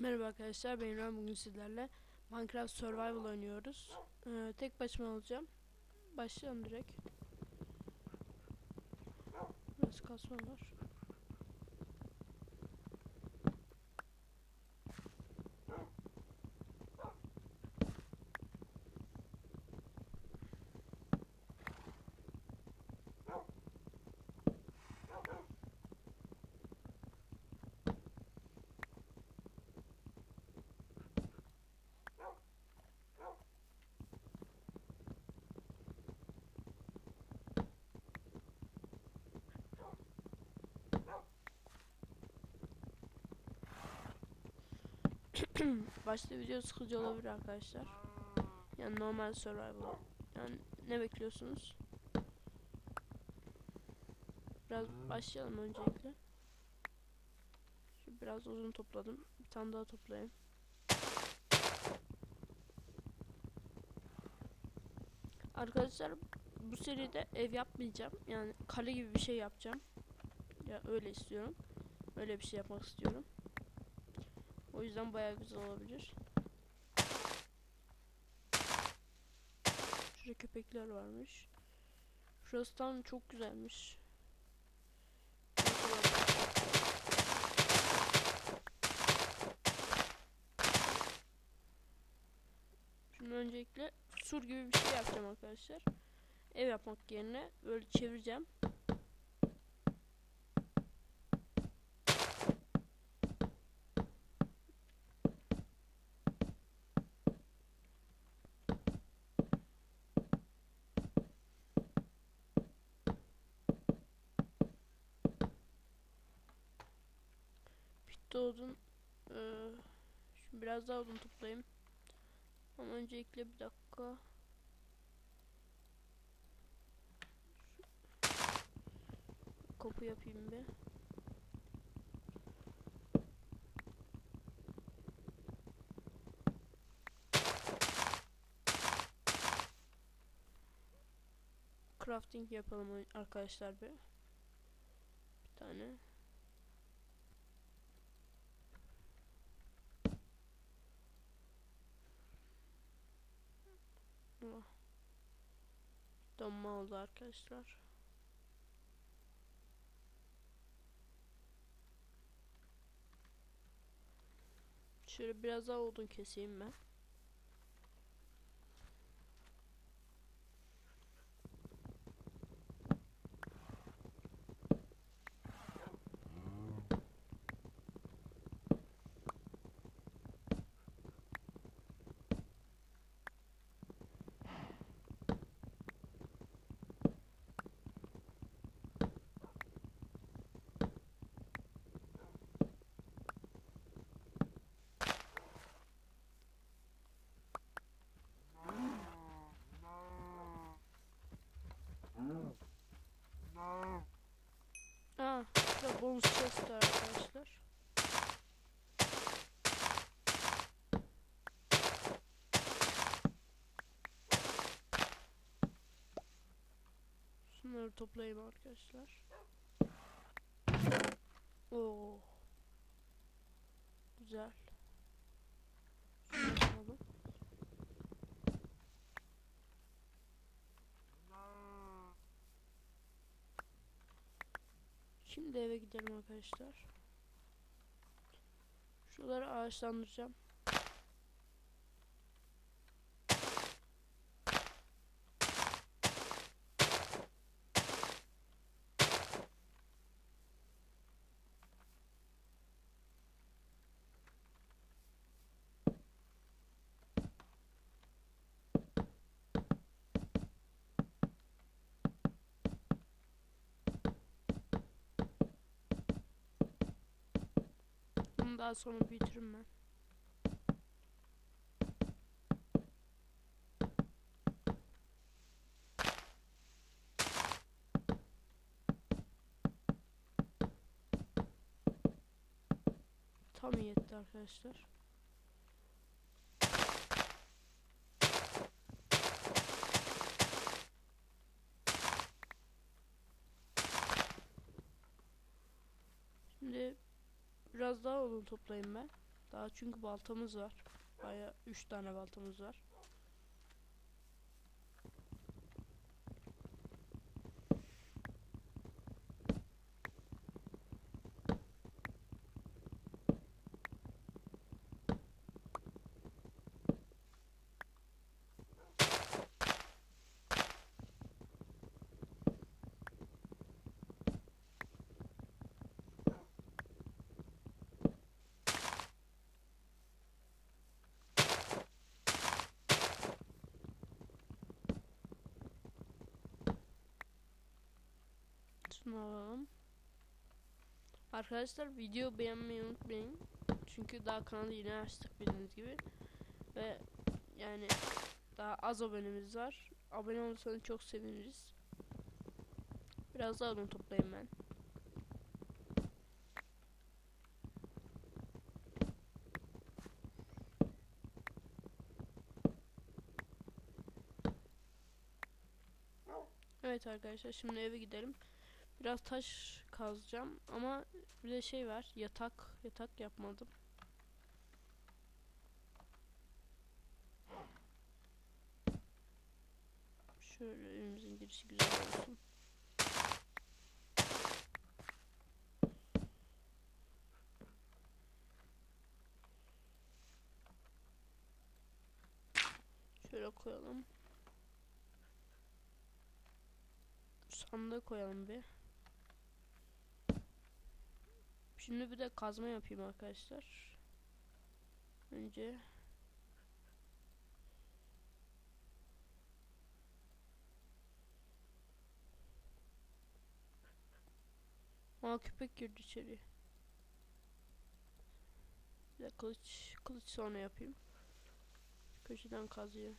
Merhaba arkadaşlar, ben İrem. Bugün sizlerle Minecraft Survival oynuyoruz. Ee, tek başıma olacağım. Başlayalım direkt. Biraz kasma var. Başta video sıkıcı olabilir arkadaşlar. Yani normal survival. Yani ne bekliyorsunuz? Biraz başlayalım öncelikle. Şu biraz uzun topladım. Bir tane daha toplayayım. Arkadaşlar bu seride ev yapmayacağım. Yani kale gibi bir şey yapacağım. Ya öyle istiyorum. Öyle bir şey yapmak istiyorum. O yüzden bayağı güzel olabilir. Şurada köpekler varmış. Şurası tam çok güzelmiş. Şimdi öncelikle sur gibi bir şey yapacağım arkadaşlar. Ev yapmak yerine böyle çevireceğim. Bitti odun. Ee, şimdi biraz daha odun toplayayım. Ama öncelikle bir dakika. Kapı yapayım bir. Crafting yapalım arkadaşlar bir. Bir tane. Allah. Donma oldu arkadaşlar. Şöyle biraz daha odun keseyim ben. Şurada bonus chest arkadaşlar. Şunları toplayayım arkadaşlar. Oo. Güzel. Şunu alalım. Şimdi eve gidelim arkadaşlar. Şuraları ağaçlandıracağım. Daha sonra büyütürüm ben. Tam yetti arkadaşlar. Şimdi Biraz daha odun toplayayım ben. Daha çünkü baltamız var. Baya 3 tane baltamız var. Şunu alalım. Arkadaşlar video beğenmeyi unutmayın. Çünkü daha kanalı yeni açtık bildiğiniz gibi. Ve yani daha az abonemiz var. Abone olursanız çok seviniriz. Biraz daha odun toplayayım ben. Evet arkadaşlar şimdi eve gidelim. Biraz taş kazacağım ama bir de şey var yatak yatak yapmadım. Şöyle evimizin girişi güzel olsun. Şöyle koyalım. Sandığı koyalım bir. Şimdi bir de kazma yapayım arkadaşlar. Önce Aa köpek girdi içeri. Bir de kılıç, kılıç sonra yapayım. Köşeden kazıyor.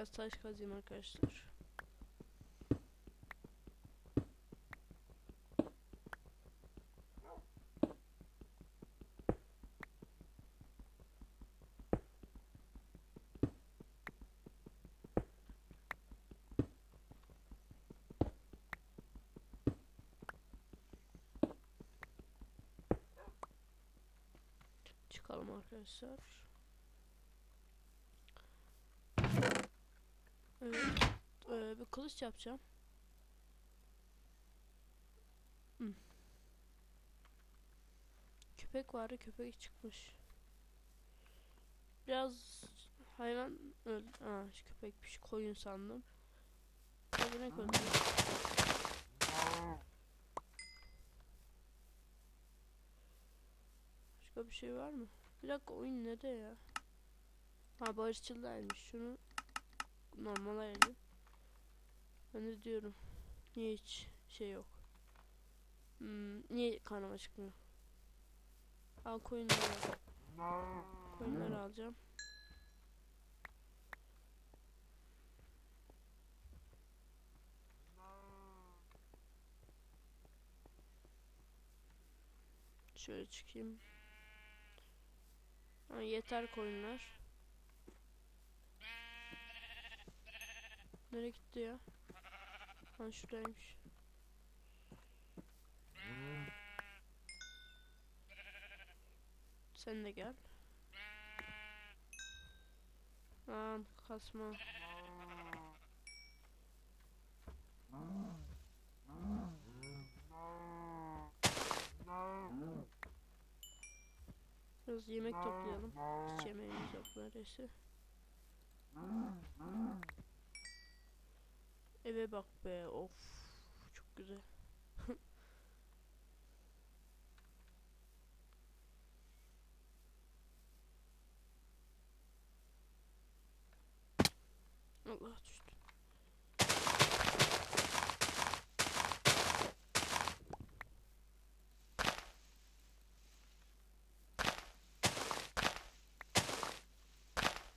Biraz taş kazayım arkadaşlar. Çıkalım arkadaşlar. Ee, bir kılıç yapacağım. Hmm. Köpek vardı köpek çıkmış. Biraz hayvan öldü. Aa şu köpekmiş koyun sandım. Köpek öldü. Başka bir şey var mı? Bir dakika oyun nerede ya? Ha barışçıldaymış. Şunu normal ayarlayayım. Ben de diyorum. Niye hiç şey yok? Hmm, niye karnıma çıkmıyor? Al koyunları. Koyunları alacağım. Şöyle çıkayım. Ha, yeter koyunlar. Nereye gitti ya? Ha şuradaymış. Sen de gel. Lan kasma. Biraz yemek toplayalım. Hiç yemeğimiz yok neredeyse. Eve bak be of çok güzel. Allah düştü.